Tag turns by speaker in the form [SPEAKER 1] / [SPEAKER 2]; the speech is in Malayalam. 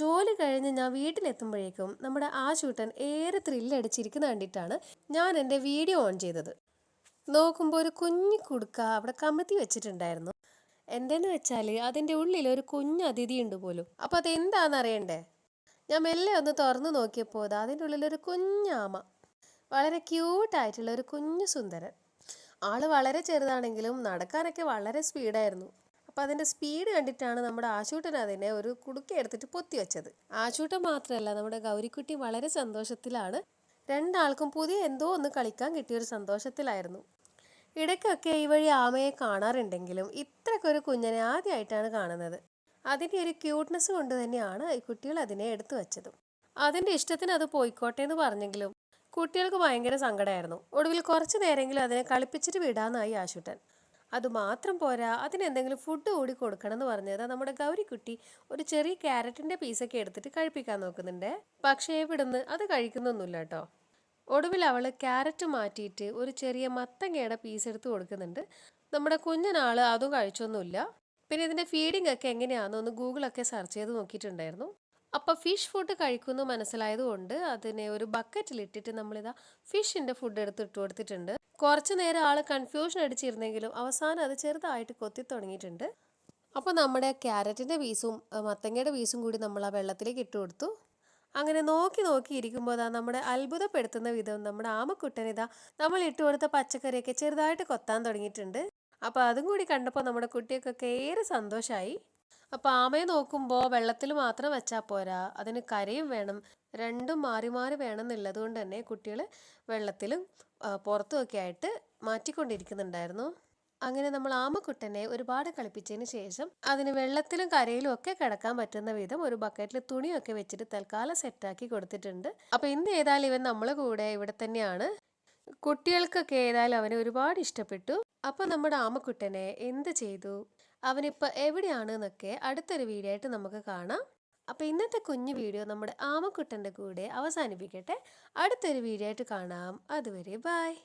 [SPEAKER 1] ജോലി കഴിഞ്ഞ് ഞാൻ വീട്ടിലെത്തുമ്പോഴേക്കും നമ്മുടെ ആ ആശൂട്ടൻ ഏറെ ത്രില്ലടിച്ചിരിക്കുന്ന കണ്ടിട്ടാണ് ഞാൻ എന്റെ വീഡിയോ ഓൺ ചെയ്തത്. നോക്കുമ്പോൾ ഒരു കുഞ്ഞു കുടുക്ക അവിടെ കമത്തി വെച്ചിട്ടുണ്ടായിരുന്നു. എന്തെന്ന് വെച്ചാൽ അതിന്റെ ഉള്ളിൽ ഒരു കുഞ്ഞു അതിഥി ഉണ്ട് പോലും. അപ്പോൾ അതെന്താണെന്ന് അറിയണ്ടേ? ഞാൻ മെല്ലെ ഒന്ന് തുറന്നു നോക്കിയപ്പോൾ അത് അതിന്റെ ഉള്ളിലൊരു കുഞ്ഞാമ വളരെ ക്യൂട്ടായിട്ടുള്ള ഒരു കുഞ്ഞു സുന്ദരൻ. ആൾ വളരെ ചെറുതാണെങ്കിലും നടക്കാനൊക്കെ വളരെ സ്പീഡായിരുന്നു അപ്പം അതിന്റെ സ്പീഡ് കണ്ടിട്ടാണ് നമ്മുടെ ആശൂട്ടൻ അതിനെ ഒരു കുടുക്ക എടുത്തിട്ട് പൊത്തി വെച്ചത്. ആശൂട്ടൻ മാത്രമല്ല നമ്മുടെ ഗൗരിക്കുട്ടി വളരെ സന്തോഷത്തിലാണ്. രണ്ടാൾക്കും പുതിയ എന്തോ ഒന്ന് കളിക്കാൻ കിട്ടിയ ഒരു സന്തോഷത്തിലായിരുന്നു. ഇടയ്ക്കൊക്കെ ഈ വഴി ആമയെ കാണാറുണ്ടെങ്കിലും ഇത്രക്കൊരു കുഞ്ഞിനെ ആദ്യമായിട്ടാണ് കാണുന്നത്. അതിന്റെ ഒരു ക്യൂട്ട്നെസ് കൊണ്ട് തന്നെയാണ് ഈ കുട്ടികൾ അതിനെ എടുത്തു വെച്ചത്. അതിന്റെ ഇഷ്ടത്തിന് അത് പോയിക്കോട്ടെ എന്ന് പറഞ്ഞെങ്കിലും കുട്ടികൾക്ക് ഭയങ്കര സങ്കടമായിരുന്നു ഒടുവിൽ കുറച്ചു നേരമെങ്കിലും അതിനെ കളിപ്പിച്ചിട്ട് വിടാമെന്നായി ആശുട്ടൻ. അതുമാത്രം പോരാ അതിനെന്തെങ്കിലും ഫുഡ് കൂടി കൊടുക്കണം എന്ന് പറഞ്ഞത് നമ്മുടെ ഗൗരിക്കുട്ടി ഒരു ചെറിയ ക്യാരറ്റിന്റെ പീസൊക്കെ എടുത്തിട്ട് കഴിപ്പിക്കാൻ നോക്കുന്നുണ്ട്. പക്ഷേ ഇവിടുന്ന് അത് കഴിക്കുന്നൊന്നുമില്ല കേട്ടോ. ഒടുവിൽ അവൾ ക്യാരറ്റ് മാറ്റിയിട്ട് ഒരു ചെറിയ മത്തങ്ങയുടെ പീസ് എടുത്ത് കൊടുക്കുന്നുണ്ട്. നമ്മുടെ കുഞ്ഞനാൾ അതും കഴിച്ചൊന്നുമില്ല. പിന്നെ ഇതിന്റെ ഫീഡിംഗ് ഒക്കെ എങ്ങനെയാണെന്ന് ഒന്ന് ഗൂഗിളൊക്കെ സെർച്ച് ചെയ്ത് നോക്കിയിട്ടുണ്ടായിരുന്നു. അപ്പോൾ ഫിഷ് ഫുഡ് കഴിക്കുമെന്ന് മനസ്സിലായതുകൊണ്ട് അതിനെ ഒരു ബക്കറ്റിലിട്ടിട്ട് നമ്മളിതാ ഫിഷിന്റെ ഫുഡ് എടുത്ത് ഇട്ട് കൊടുത്തിട്ടുണ്ട്. കുറച്ച് നേരം ആൾ കൺഫ്യൂഷൻ അടിച്ചിരുന്നെങ്കിലും അവസാനം അത് ചെറുതായിട്ട് കൊത്തി തുടങ്ങിയിട്ടുണ്ട്. അപ്പോൾ നമ്മുടെ ക്യാരറ്റിന്റെ പീസും മത്തങ്ങയുടെ പീസും കൂടി നമ്മൾ ആ വെള്ളത്തിലേക്ക് ഇട്ട് കൊടുത്തു. അങ്ങനെ നോക്കി നോക്കി ഇരിക്കുമ്പോൾ അതാ നമ്മുടെ അത്ഭുതപ്പെടുത്തുന്ന വിധം നമ്മുടെ ആമക്കുട്ടൻ ഇതാ നമ്മൾ ഇട്ട് കൊടുത്ത പച്ചക്കറിയൊക്കെ ചെറുതായിട്ട് കൊത്താൻ തുടങ്ങിയിട്ടുണ്ട്. അപ്പോൾ അതും കൂടി കണ്ടപ്പോൾ നമ്മുടെ കുട്ടികൾക്കൊക്കെ ഏറെ സന്തോഷമായി അപ്പോൾ ആമയെ നോക്കുമ്പോൾ വെള്ളത്തിൽ മാത്രം വെച്ചാൽ പോരാ. അതിന് കരയും വേണം. രണ്ടും മാറി മാറി വേണം എന്നുള്ളത് കൊണ്ട് തന്നെ കുട്ടികൾ വെള്ളത്തിലും പുറത്തുമൊക്കെ ആയിട്ട് മാറ്റിക്കൊണ്ടിരിക്കുന്നുണ്ടായിരുന്നു. അങ്ങനെ നമ്മൾ ആമക്കുട്ടനെ ഒരുപാട് കളിപ്പിച്ചതിന് ശേഷം അതിന് വെള്ളത്തിലും കരയിലും ഒക്കെ കിടക്കാൻ പറ്റുന്ന വിധം ഒരു ബക്കറ്റിൽ തുണിയൊക്കെ വെച്ചിട്ട് തൽക്കാലം സെറ്റാക്കി കൊടുത്തിട്ടുണ്ട്. അപ്പോൾ ഇന്ന് ഏതായാലും ഇവൻ നമ്മളെ കൂടെ ഇവിടെ തന്നെയാണ്. കുട്ടികൾക്കൊക്കെ ഏതായാലും അവനെ ഒരുപാട് ഇഷ്ടപ്പെട്ടു. അപ്പോൾ നമ്മുടെ ആമക്കുട്ടനെ എന്ത് ചെയ്തു? അവനിപ്പോൾ എവിടെയാണ് എന്നൊക്കെ അടുത്തൊരു വീഡിയോ ആയിട്ട് നമുക്ക് കാണാം. അപ്പോൾ ഇന്നത്തെ കുഞ്ഞു വീഡിയോ നമ്മുടെ ആമക്കുട്ടന്റെ കൂടെ അവസാനിപ്പിക്കട്ടെ. അടുത്തൊരു വീഡിയോ ആയിട്ട് കാണാം. അതുവരെ ബായ്